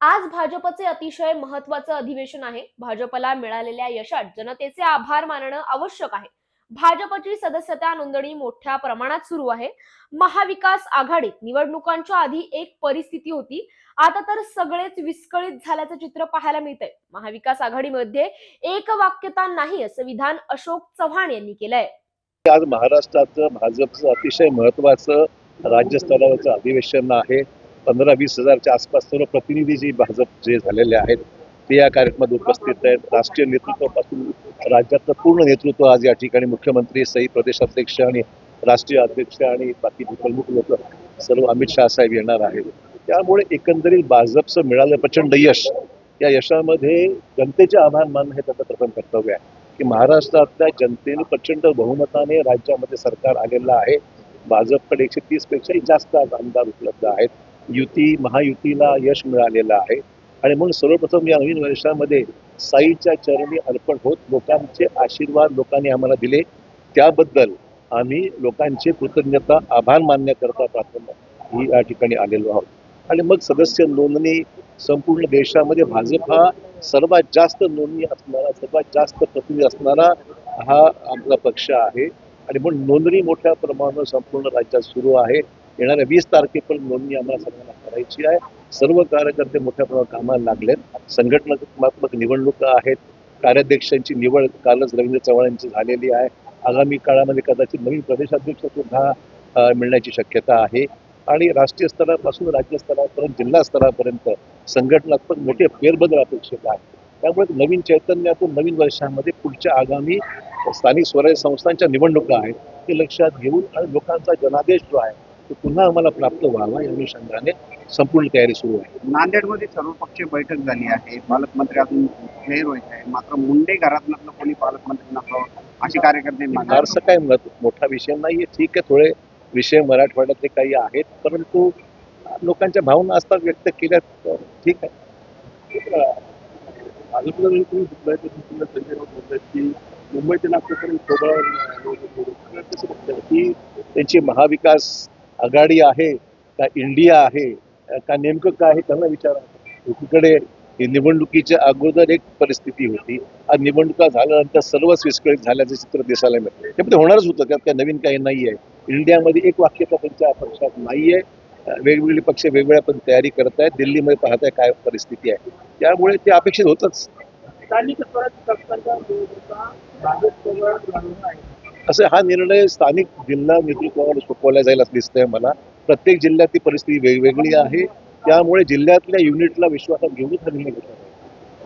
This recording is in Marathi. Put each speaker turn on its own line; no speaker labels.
आज भाजपचे अतिशय महत्वाचं अधिवेशन आहे. भाजपला मिळालेल्या यशात जनतेचे आभार मानणं आवश्यक आहे. भाजपची सदस्यता नोंदणी मोठ्या प्रमाणात सुरू आहे. महाविकास आघाडीत निवडणुकांच्या आधी एक परिस्थिती होती. आता तर सगळेच विस्कळीत झाल्याचं चित्र पाहायला मिळतंय. महाविकास आघाडीमध्ये एक वाक्यता नाही असं विधान अशोक चव्हाण यांनी केलंय.
आज महाराष्ट्राचं भाजपचं अतिशय महत्वाचं राज्यस्तरावरचं अधिवेशन आहे. पंधरा वीस हजारच्या आसपास सर्व प्रतिनिधी जे भाजप जे झालेले आहेत ते या कार्यक्रमात उपस्थित आहेत. राष्ट्रीय नेतृत्वापासून राज्यातलं पूर्ण नेतृत्व आज या ठिकाणी मुख्यमंत्री सही प्रदेशाध्यक्ष आणि राष्ट्रीय अध्यक्ष आणि बाकी प्रमुख लोक सर्व अमित शहा साहेब येणार आहेत. त्यामुळे एकंदरीत भाजपचं मिळालं प्रचंड यश. या यशामध्ये जनतेचे आभार मानणं हे त्याचं प्रथम कर्तव्य आहे. की महाराष्ट्रातल्या जनतेने प्रचंड बहुमताने राज्यामध्ये सरकार आलेलं आहे. भाजपकडे एकशे तीसपेक्षाही जास्त आज आमदार उपलब्ध आहेत. युती महायुतीला यश मिळालेलं आहे. आणि म्हणून सर्वप्रथम या नवीन वर्षामध्ये साईच्या चरणी अर्पण होत लोकांचे आशीर्वाद लोकांनी आम्हाला दिले. त्याबद्दल आम्ही लोकांचे कृतज्ञता आभार मानण्याकरता प्रार्थना ही या ठिकाणी आलेलो आहोत. आणि मग सदस्य नोंदणी संपूर्ण देशामध्ये भाजप हा सर्वात जास्त नोंदणी असणारा सर्वात जास्त प्रतिनिधी असणारा हा आपला पक्ष आहे. आणि म्हणून नोंदणी मोठ्या प्रमाणावर संपूर्ण राज्यात सुरू आहे. येणाऱ्या वीस तारखेपर्यंत नोंदणी आम्हाला सर्वांना करायची आहे. सर्व कार्यकर्ते मोठ्या प्रमाणात कामाला लागलेत. संघटनात्मक निवडणुका आहेत. कार्याध्यक्षांची निवड कालच रवींद्र चव्हाण यांची झालेली आहे. आगामी काळामध्ये कदाचित नवीन प्रदेशाध्यक्ष सुद्धा मिळण्याची शक्यता आहे. आणि राष्ट्रीय स्तरापासून राज्य स्तरापर्यंत जिल्हा स्तरापर्यंत संघटनात्मक मोठे फेरबदल अपेक्षित आहे त्यामुळे नवीन चैतन्यातून नवीन वर्षामध्ये पुढच्या आगामी स्थानिक स्वराज्य संस्थांच्या निवडणुका आहेत. ते लक्षात घेऊन आणि लोकांचा जनादेश जो आहे तो पुन्हा आम्हाला प्राप्त व्हावा या अनुषंगाने संपूर्ण तयारी सुरू आहे.
नांदेडमध्ये सर्वपक्षीय बैठक झाली आहे. पालकमंत्री अजून जाहीर व्हायचे आहे. मात्र मुंडे घरातलं कोणी पालकमंत्री नसावं अशी कार्यकर्ते
फारसं काय मत मोठा विषय नाहीये. ठीक आहे थोडे विषय मराठवाड्यातले काही आहेत. परंतु लोकांच्या भावना असतात व्यक्त केल्या ठीक आहे.
मुंबई ते नागपूरपर्यंत
त्यांची महाविकास आघाडी आहे का इंडिया आहे का नेमकं काय आहे त्यांना विचारा. एकीकडे ही निवडणुकीच्या अगोदर एक परिस्थिती होती. आज निवडणुका झाल्यानंतर सर्वच विस्कळीत झाल्याचं चित्र दिसायला मिळतं. ते पण होणारच होतं त्यात काय नवीन काही नाही आहे. इंडियामध्ये एक वाक्यता त्यांच्या पक्षात नाही आहे. वेगवेगळे पक्ष वेगवेगळ्या पण तयारी करत आहेत. दिल्लीमध्ये पाहताय काय परिस्थिती आहे. त्यामुळे ते अपेक्षित होतच.
स्थानिक स्वराज्य संस्थांचा असे
असं हा निर्णय स्थानिक जिल्हा नेतृत्वावर सोपवला जाईल असं दिसतंय मला. प्रत्येक जिल्ह्यात ती परिस्थिती वेगवेगळी आहे. त्यामुळे जिल्ह्यातल्या युनिटला विश्वासात घेऊनच हा निर्णय घेतला